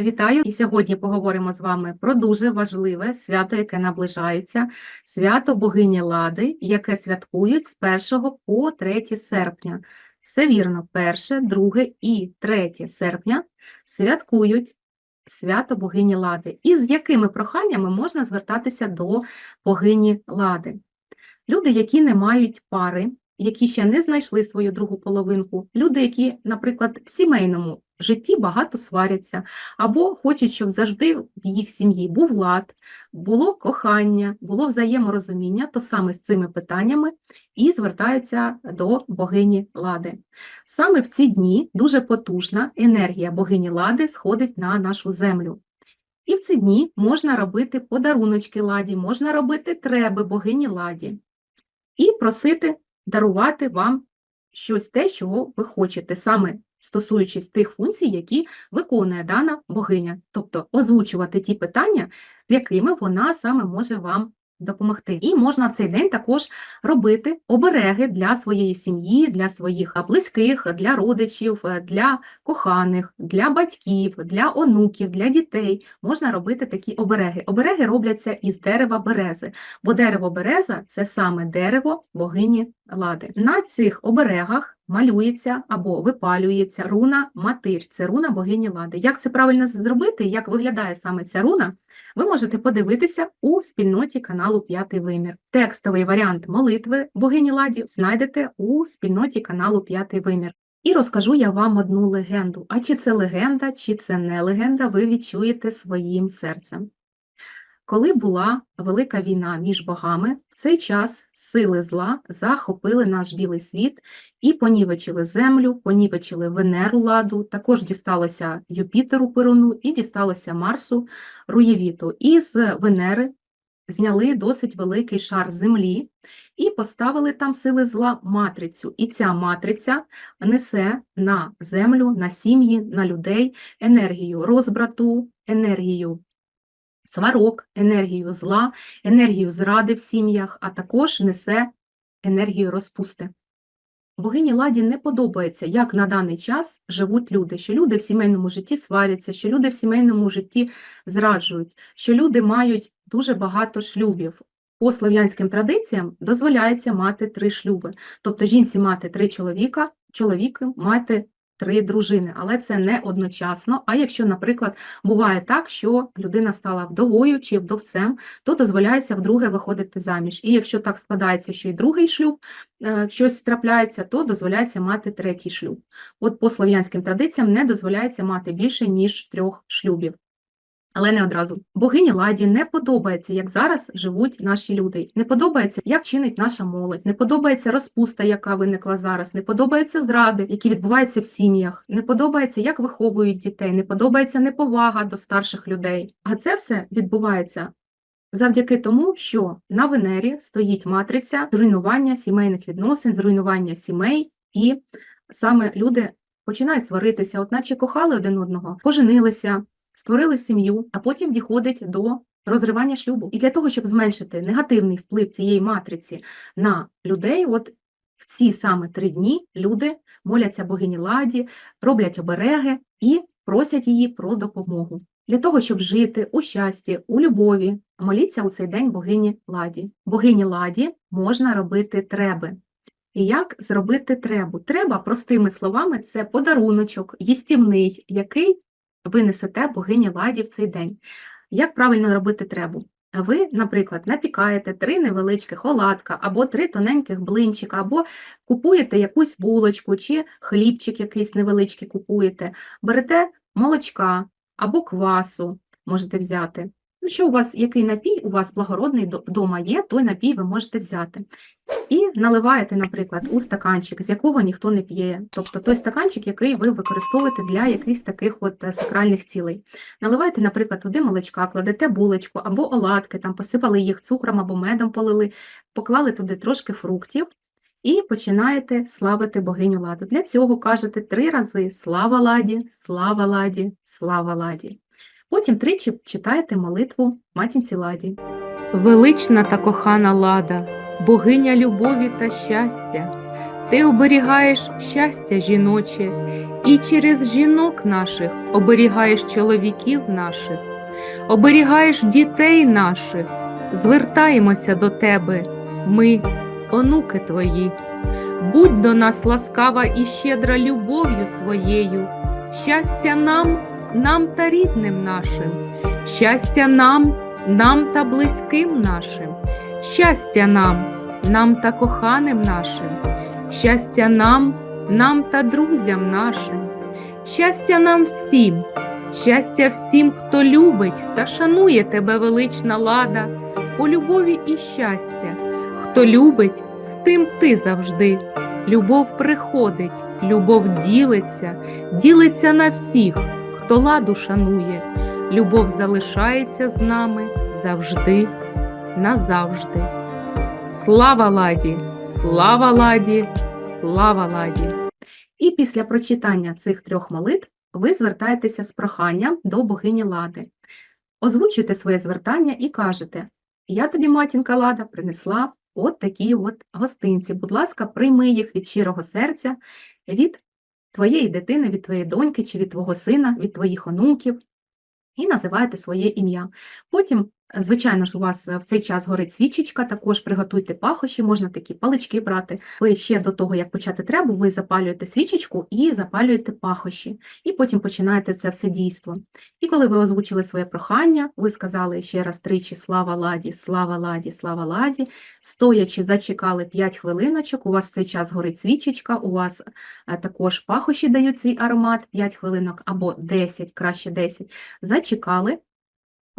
Вітаю! І сьогодні поговоримо з вами про дуже важливе свято, яке наближається, свято богині Лади, яке святкують з 1 по 3 серпня. Все вірно, 1, 2 і 3 серпня святкують свято богині Лади. І з якими проханнями можна звертатися до богині Лади? Люди, які не мають пари, які ще не знайшли свою другу половинку, люди, які, наприклад, в сімейному житті багато сваряться, або хочуть, щоб завжди в їх сім'ї був лад, було кохання, було взаєморозуміння, то саме з цими питаннями і звертаються до богині Лади. Саме в ці дні дуже потужна енергія богині Лади сходить на нашу землю. І в ці дні можна робити подаруночки ладі, можна робити треби богині ладі і просити дарувати вам щось те, чого ви хочете, саме стосуючись тих функцій, які виконує дана богиня, тобто озвучувати ті питання, з якими вона саме може вам допомогти. І можна в цей день також робити обереги для своєї сім'ї, для своїх близьких, для родичів, для коханих, для батьків, для онуків, для дітей. Можна робити такі обереги. Обереги робляться із дерева берези, бо дерево береза це саме дерево богині лади. На цих оберегах малюється або випалюється руна матир, це руна богині лади. Як це правильно зробити, як виглядає саме ця руна, ви можете подивитися у спільноті каналу П'ятий Вимір. Текстовий варіант молитви богині ладі знайдете у спільноті каналу П'ятий Вимір. І розкажу я вам одну легенду. А чи це легенда, чи це не легенда, ви відчуєте своїм серцем. Коли була велика війна між богами, в цей час сили зла захопили наш білий світ і понівечили землю, понівечили Венеру ладу, також дісталося Юпітеру Перуну і дісталося Марсу Руєвіту. І з Венери зняли досить великий шар землі і поставили там сили зла матрицю. І ця матриця несе на землю, на сім'ї, на людей енергію розбрату, енергію сварок, енергію зла, енергію зради в сім'ях, а також несе енергію розпусти. Богині Ладі не подобається, як на даний час живуть люди, що люди в сімейному житті сваряться, що люди в сімейному житті зраджують, що люди мають дуже багато шлюбів. По слов'янським традиціям дозволяється мати три шлюби, тобто жінці мати три чоловіка, чоловіку мати три дружини, але це не одночасно. А якщо, наприклад, буває так, що людина стала вдовою чи вдовцем, то дозволяється вдруге виходити заміж. І якщо так складається, що і другий шлюб е, щось трапляється, то дозволяється мати третій шлюб. От по слов'янським традиціям не дозволяється мати більше ніж трьох шлюбів. Але не одразу. Богині ладі не подобається, як зараз живуть наші люди. Не подобається, як чинить наша молодь, не подобається розпуста, яка виникла зараз, не подобаються зради, які відбуваються в сім'ях, не подобається, як виховують дітей, не подобається неповага до старших людей. А це все відбувається завдяки тому, що на Венері стоїть матриця зруйнування сімейних відносин, зруйнування сімей, і саме люди починають сваритися, от наче кохали один одного, поженилися створили сім'ю, а потім діходить до розривання шлюбу. І для того, щоб зменшити негативний вплив цієї матриці на людей, от в ці саме три дні люди моляться богині ладі, роблять обереги і просять її про допомогу. Для того, щоб жити у щасті, у любові, моліться у цей день богині ладі. Богині ладі можна робити треби. І як зробити требу? Треба, простими словами, це подаруночок, їстівний, який ви несете богині ладі в цей день. Як правильно робити требу? Ви, наприклад, напікаєте три невеличких оладка, або три тоненьких блинчика, або купуєте якусь булочку чи хлібчик якийсь невеличкий купуєте, берете молочка або квасу можете взяти. Ну, що у вас, який напій у вас благородний вдома є, той напій ви можете взяти. І наливаєте, наприклад, у стаканчик, з якого ніхто не п'є, тобто той стаканчик, який ви використовуєте для якихось таких от е, сакральних цілей. Наливаєте, наприклад, туди молочка, кладете булочку або оладки, там посипали їх цукром або медом полили, поклали туди трошки фруктів. І починаєте славити богиню ладу. Для цього кажете три рази слава ладі, слава ладі, слава ладі. Потім тричі читаєте молитву матінці ладі. Велична та кохана лада, богиня любові та щастя, ти оберігаєш щастя жіноче, і через жінок наших оберігаєш чоловіків наших, оберігаєш дітей наших, звертаємося до тебе, ми, онуки твої. Будь до нас ласкава і щедра любов'ю своєю, щастя нам, нам та рідним нашим, щастя нам, нам та близьким нашим, щастя нам, нам та коханим нашим, щастя нам, нам та друзям нашим, щастя нам всім, щастя всім, хто любить та шанує тебе велична лада, у любові і щастя, хто любить, з тим ти завжди. Любов приходить, любов ділиться, ділиться на всіх, хто ладу шанує. Любов залишається з нами завжди, назавжди. Слава ладі, слава ладі, слава ладі. І після прочитання цих трьох молитв ви звертаєтеся з проханням до богині Лади. Озвучуєте своє звертання і кажете: Я тобі, матінка Лада, принесла от такі от гостинці. Будь ласка, прийми їх від щирого серця, від твоєї дитини, від твоєї доньки чи від твого сина, від твоїх онуків. І називаєте своє ім'я. Потім, звичайно ж, у вас е, в цей час горить свічечка, також приготуйте пахощі, можна такі палички брати. Ви ще до того, як почати требу, ви запалюєте свічечку і запалюєте пахощі. І потім починаєте це все дійство. І коли ви озвучили своє прохання, ви сказали ще раз тричі слава ладі, слава ладі, слава ладі, стоячи, зачекали 5 хвилиночок, у вас в цей час горить свічечка, у вас е, також пахощі дають свій аромат 5 хвилинок або 10, краще 10. Зачекали,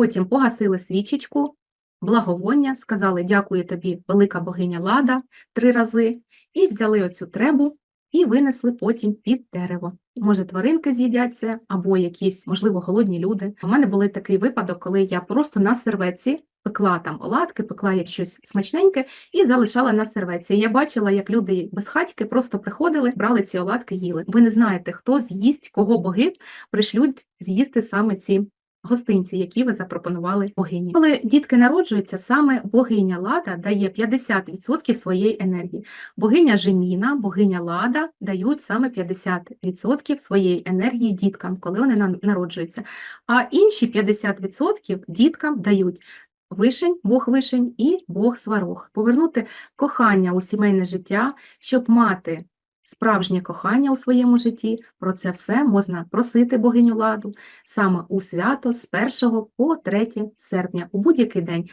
потім погасили свічечку, благовоння, сказали дякую тобі, велика богиня Лада, три рази, і взяли оцю требу і винесли потім під дерево. Може, тваринки з'їдять це, або якісь, можливо, голодні люди. У мене був такий випадок, коли я просто на серветці пекла там оладки, пекла як щось смачненьке і залишала на серветці. Я бачила, як люди без хатьки просто приходили, брали ці оладки, їли. Ви не знаєте, хто з'їсть, кого боги пришлють з'їсти саме ці гостинці, які ви запропонували богині. Коли дітки народжуються, саме богиня Лада дає 50% своєї енергії. Богиня Жеміна, богиня Лада дають саме 50% своєї енергії діткам, коли вони народжуються. А інші 50% діткам дають вишень, Бог вишень і Бог сварог. Повернути кохання у сімейне життя, щоб мати справжнє кохання у своєму житті. Про це все можна просити богиню ладу саме у свято з 1 по 3 серпня, у будь-який день,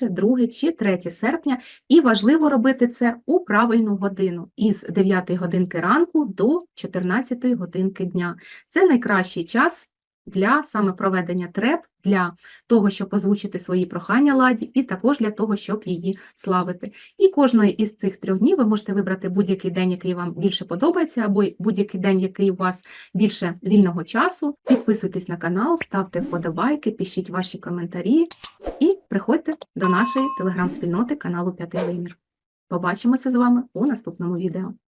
1, 2 чи 3 серпня. І важливо робити це у правильну годину із 9 годинки ранку до 14 годинки дня. Це найкращий час для саме проведення треб, для того, щоб озвучити свої прохання ладі, і також для того, щоб її славити. І кожної із цих трьох днів ви можете вибрати будь-який день, який вам більше подобається, або будь-який день, який у вас більше вільного часу. Підписуйтесь на канал, ставте вподобайки, пишіть ваші коментарі і приходьте до нашої телеграм-спільноти каналу П'ятий Вимір. Побачимося з вами у наступному відео.